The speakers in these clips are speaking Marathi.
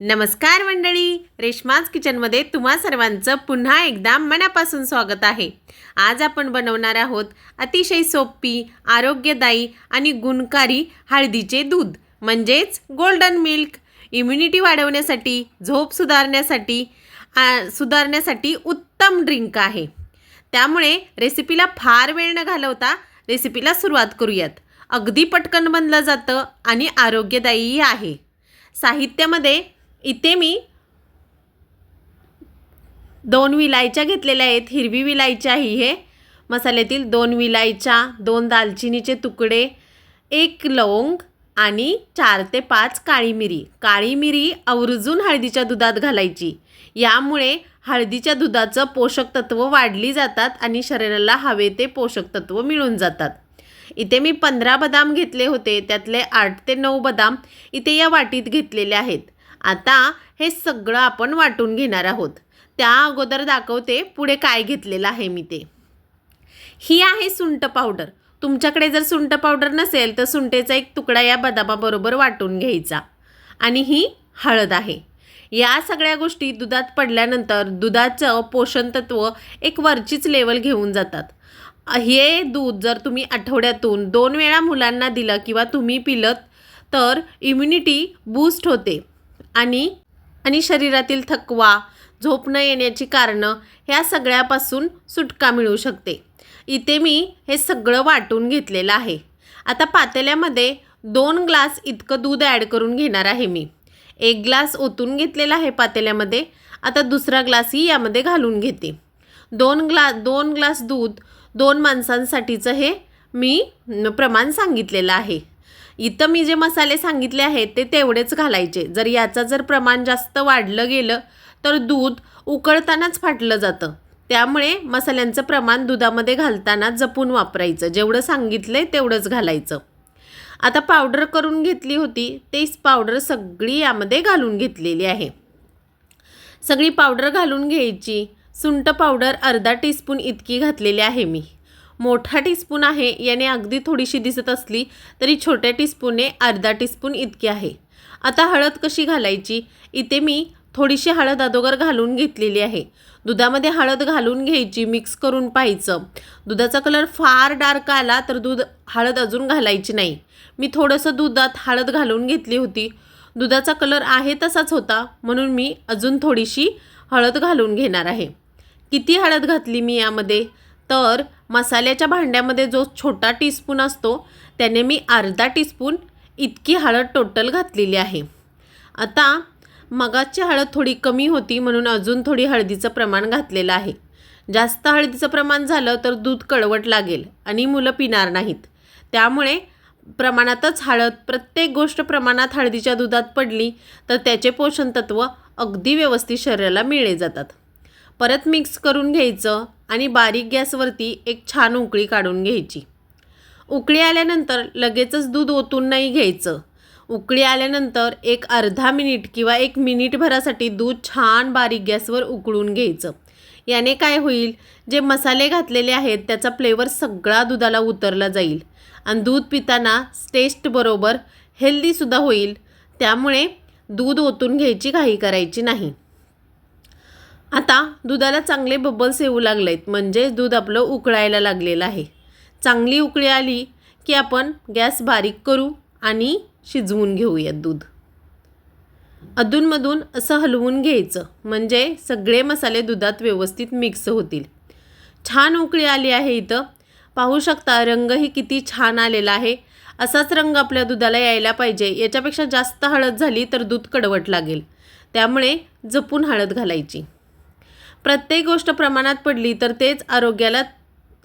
नमस्कार मंडळी रेश्माज किचनमध्ये तुम्हा सर्वांचं पुन्हा एकदा मनापासून स्वागत आहे. आज आपण बनवणार आहोत अतिशय सोपी आरोग्यदायी आणि गुणकारी हळदीचे दूध म्हणजेच गोल्डन मिल्क इम्युनिटी वाढवण्यासाठी झोप सुधारण्यासाठी सुधारण्यासाठी उत्तम ड्रिंक आहे. त्यामुळे रेसिपीला फार वेळ न घालवता रेसिपीला सुरुवात करूयात. अगदी पटकन बनलं जातं आणि आरोग्यदायीही आहे. साहित्यामध्ये इथे मी दोन विलायच्या घेतलेल्या आहेत. हिरवी विलायच्या ही हे. मसाल्यातील दोन विलायच्या दोन दालचिनीचे तुकडे एक लवंग आणि चार ते पाच काळी मिरी. काळी मिरी आवर्जून हळदीच्या दुधात घालायची. यामुळे हळदीच्या दुधाचं पोषक तत्व वाढली जातात आणि शरीराला हवे ते पोषक तत्व मिळून जातात. इथे मी पंधरा बदाम घेतले होते. त्यातले आठ ते नऊ बदाम इथे या वाटीत घेतलेले आहेत. आता हे सगळं आपण वाटून घेणार आहोत. त्या अगोदर दाखवते पुढे काय घेतलेलं आहे मी ते. ही आहे सुंट पावडर. तुमच्याकडे जर सुंठ पावडर नसेल तर सुंठेचा एक तुकडा या बदामाबरोबर वाटून घ्यायचा. आणि ही हळद आहे. या सगळ्या गोष्टी दुधात पडल्यानंतर दुधाचं पोषणतत्व एक वरचीच लेवल घेऊन जातात. हे दूध जर तुम्ही आठवड्यातून दोन वेळा मुलांना दिलं किंवा तुम्ही पिलत तर इम्युनिटी बूस्ट होते. आणि आणि शरीरातील थकवा झोप न येण्याची कारणं ह्या सगळ्यापासून सुटका मिळू शकते. इथे मी हे सगळं वाटून घेतलेलं आहे. आता पातेल्यामध्ये दोन ग्लास इतकं दूध ॲड करून घेणार आहे मी. एक ग्लास ओतून घेतलेला आहे पातेल्यामध्ये आता दुसरा ग्लासही यामध्ये घालून घेते. दोन ग्ला दोन ग्लास दूध दोन माणसांसाठीचं हे मी प्रमाण सांगितलेलं आहे. इथं मी जे मसाले सांगितले आहेत ते तेवढेच घालायचे. जर याचं जर प्रमाण जास्त वाढलं गेलं तर दूध उकळतानाच फाटलं जातं. त्यामुळे मसाल्यांचं प्रमाण दुधामध्ये घालताना जपून वापरायचं. जेवढं सांगितलंय तेवढंच घालायचं. आता पावडर करून घेतली होती तेच पावडर सगळी यामध्ये घालून घेतलेली आहे. सगळी पावडर घालून घ्यायची. सुंट पावडर अर्धा टीस्पून इतकी घातलेली आहे मी. मोठा टीस्पून आहे याने अगदी थोडीशी दिसत असली तरी छोट्या टीस्पूनने अर्धा टीस्पून इतकी आहे. आता हळद कशी घालायची? इथे मी थोडीशी हळद अगोदर घालून घेतलेली आहे. दुधामध्ये हळद घालून घ्यायची मिक्स करून पाहायचं. दुधाचा कलर फार डार्क आला तर दूध हळद अजून घालायची नाही. मी थोडंसं दुधात हळद घालून घेतली होती. दुधाचा कलर आहे तसाच होता म्हणून मी अजून थोडीशी हळद घालून घेणार आहे. किती हळद घातली मी यामध्ये? तर मसाल्याच्या भांड्यामध्ये जो छोटा टीस्पून असतो त्याने मी अर्धा टीस्पून इतकी हळद टोटल घातलेली आहे. आता मगाची हळद थोडी कमी होती म्हणून अजून थोडी हळदीचं प्रमाण घातलेलं आहे. जास्त हळदीचं प्रमाण झालं तर दूध कडवट लागेल आणि मुलं पिणार नाहीत. त्यामुळे प्रमाणातच हळद प्रत्येक गोष्ट प्रमाणात हळदीच्या दुधात पडली तर त्याचे पोषणतत्व अगदी व्यवस्थित शरीराला मिळले जातात. परत मिक्स करून घ्यायचं आणि बारीक गॅसवरती एक छान उकळी काढून घ्यायची. उकळी आल्यानंतर लगेचच दूध ओतून नाही घ्यायचं. उकळी आल्यानंतर एक अर्धा मिनिट किंवा एक मिनिटभरासाठी दूध छान बारीक गॅसवर उकळून घ्यायचं. याने काय होईल? जे मसाले घातलेले आहेत त्याचा फ्लेवर सगळा दुधाला उतरला जाईल. आणि दूध पिताना टेस्टबरोबर हेल्दीसुद्धा होईल. त्यामुळे दूध ओतून घ्यायची घाई करायची नाही. आता दुधाला चांगले बबल्स येऊ लागले आहेत म्हणजे दूध आपलं उकळायला लागलेलं आहे. चांगली उकळी आली की आपण गॅस बारीक करू आणि शिजवून घेऊयात दूध. अधूनमधून असं हलवून घ्यायचं. म्हणजे सगळे मसाले दुधात व्यवस्थित मिक्स होतील. छान उकळी आली आहे इथं. पाहू शकता रंगही किती छान आलेला आहे. असाच रंग आपल्या दुधाला यायला पाहिजे. याच्यापेक्षा जास्त हळद झाली तर दूध कडवट लागेल. त्यामुळे जपून हळद घालायची. प्रत्येक गोष्ट प्रमाणात पडली तर तेच आरोग्याला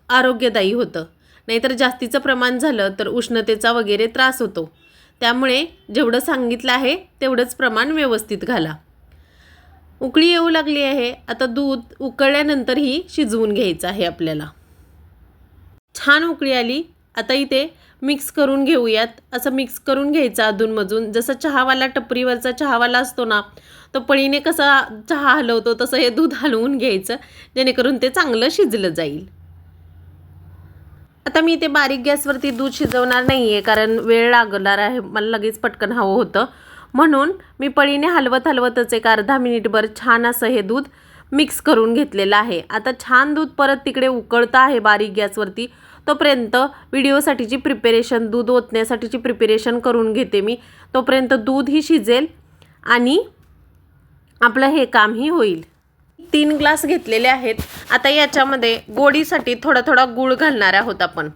आरोग्यदायी होतं. नाहीतर जास्तीचं प्रमाण झालं तर उष्णतेचा वगैरे त्रास होतो. त्यामुळे जेवढं सांगितलं आहे तेवढंच प्रमाण व्यवस्थित घाला. उकळी येऊ लागली आहे. आता दूध उकळल्यानंतरही शिजवून घ्यायचं आहे आपल्याला. छान उकळी आली. आता इथे मिक्स करून घेऊयात. असं मिक्स करून घ्यायचं अधूनमधून. जसं चहावाला टपरीवरचा चहावाला असतो ना तो पळीने कसा चहा हलवतो तसं हे दूध हलवून घ्यायचं. जेणेकरून ते चांगलं शिजलं जाईल. आता मी इथे बारीक गॅसवरती दूध शिजवणार नाही आहे कारण वेळ लागणार आहे. मला लगेच पटकन हवं होतं. म्हणून मी पळीने हलवत हलवतच एक अर्धा मिनिटभर छान असं हे दूध मिक्स करून घेतलेलं आहे. आता छान दूध परत तिकडे उकळतं आहे बारीक गॅसवरती. तोपर्यंत व्हिडिओसाठीची प्रिपेरेशन दूध ओतण्यासाठीची प्रिपेरेशन करून घेते मी. तोपर्यंत दूधही शिजेल आणि आपलं हे कामही होईल. तीन ग्लास घेतलेले आहेत. आता याच्यामध्ये गोडीसाठी थोडा थोडा गूळ घालणार आहोत आपण.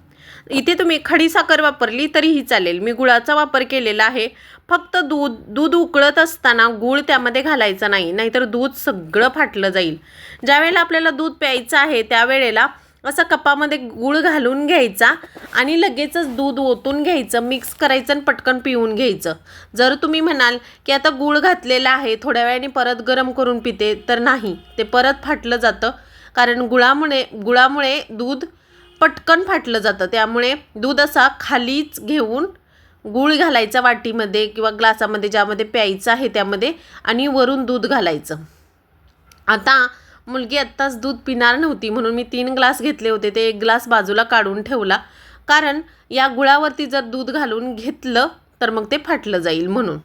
इथे तुम्ही खडी साखर वापरली तरीही चालेल. मी गुळाचा वापर केलेला आहे. फक्त दूध दूध उकळत असताना गूळ त्यामध्ये घालायचा नाही. नाहीतर दूध सगळं फाटलं जाईल. ज्यावेळेला आपल्याला दूध प्यायचं आहे त्यावेळेला असं कपामध्ये गूळ घालून घ्यायचा आणि लगेचच दूध ओतून घ्यायचं मिक्स करायचं आणि पटकन पिऊन घ्यायचं. जर तुम्ही म्हणाल की आता गूळ घातलेला आहे थोड्या वेळाने परत गरम करून पिते तर नाही. ते परत फाटलं जातं. कारण गुळामुळे गुळामुळे दूध पटकन फाटलं जातं. त्यामुळे दूध असा खालीच घेऊन गूळ घालायचा वाटीमध्ये किंवा ग्लासामध्ये ज्यामध्ये प्यायचं आहे त्यामध्ये आणि वरून दूध घालायचं. आता मुलगी आत्ताच दूध पिणार नव्हती म्हणून मी तीन ग्लास घेतले होते. ते एक ग्लास बाजूला काढून ठेवला. कारण या गुळावरती जर दूध घालून घेतलं तर मग ते फाटलं जाईल म्हणून.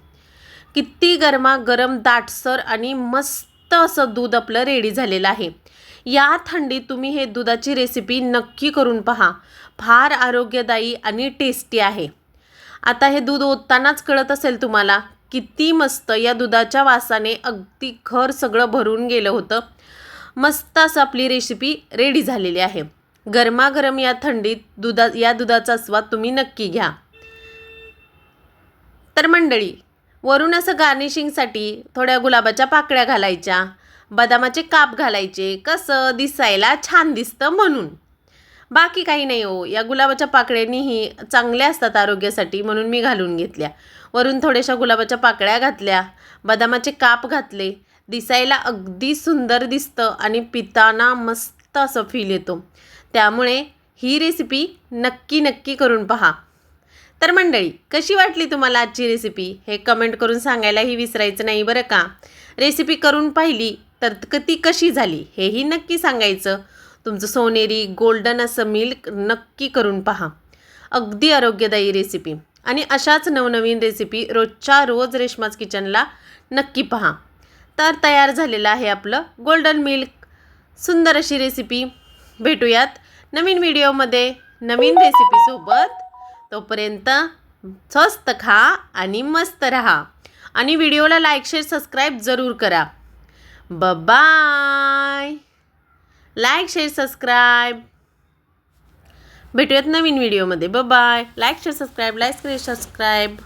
किती गरमा गरम दाटसर आणि मस्त असं दूध आपलं रेडी झालेलं आहे. या थंडीत तुम्ही हे दुधाची रेसिपी नक्की करून पहा. फार आरोग्यदायी आणि टेस्टी आहे. आता हे दूध ओततानाच कळत असेल तुम्हाला किती मस्त या दुधाच्या वासाने अगदी घर सगळं भरून गेलं होतं. मस्त असं आपली रेसिपी रेडी झालेली आहे. गरमागरम या थंडीत दुधा या दुधाचा स्वाद तुम्ही नक्की घ्या. तर मंडळी वरून असं गार्निशिंगसाठी थोड्या गुलाबाच्या पाकळ्या घालायच्या बदामाचे काप घालायचे कसं दिसायला छान दिसतं म्हणून. बाकी काही नाही हो या गुलाबाच्या पाकळ्यांनीही चांगल्या असतात आरोग्यासाठी म्हणून मी घालून घेतल्या. वरून थोड्याशा गुलाबाच्या पाकळ्या घातल्या बदामाचे काप घातले दिसायला अगदी सुंदर दिसतं आणि पिताना मस्त असं फील येतो. त्यामुळे ही रेसिपी नक्की नक्की करून पहा. तर मंडळी कशी वाटली तुम्हाला आजची रेसिपी हे कमेंट करून सांगायलाही विसरायचं नाही बरं का? रेसिपी करून पाहिली तर ती कशी झाली हेही नक्की सांगायचं. तुमचं सोनेरी गोल्डन असं मिल्क नक्की करून पहा. अगदी आरोग्यदायी रेसिपी आणि अशाच नवनवीन रेसिपी रोजच्या रोज रेशमाज किचनला नक्की पहा. तर तयार झालेलं आहे आपलं गोल्डन मिल्क सुंदर अशी रेसिपी भेटूयात नवीन व्हिडिओमध्ये नवीन रेसिपीसोबत तोपर्यंत स्वस्त खा आणि मस्त रहा. आणि व्हिडिओला लाईक शेअर सबस्क्राईब जरूर करा. बाय लाईक शेअर सबस्क्राईब भेटूयात नवीन व्हिडिओमध्ये bye like share subscribe like share subscribe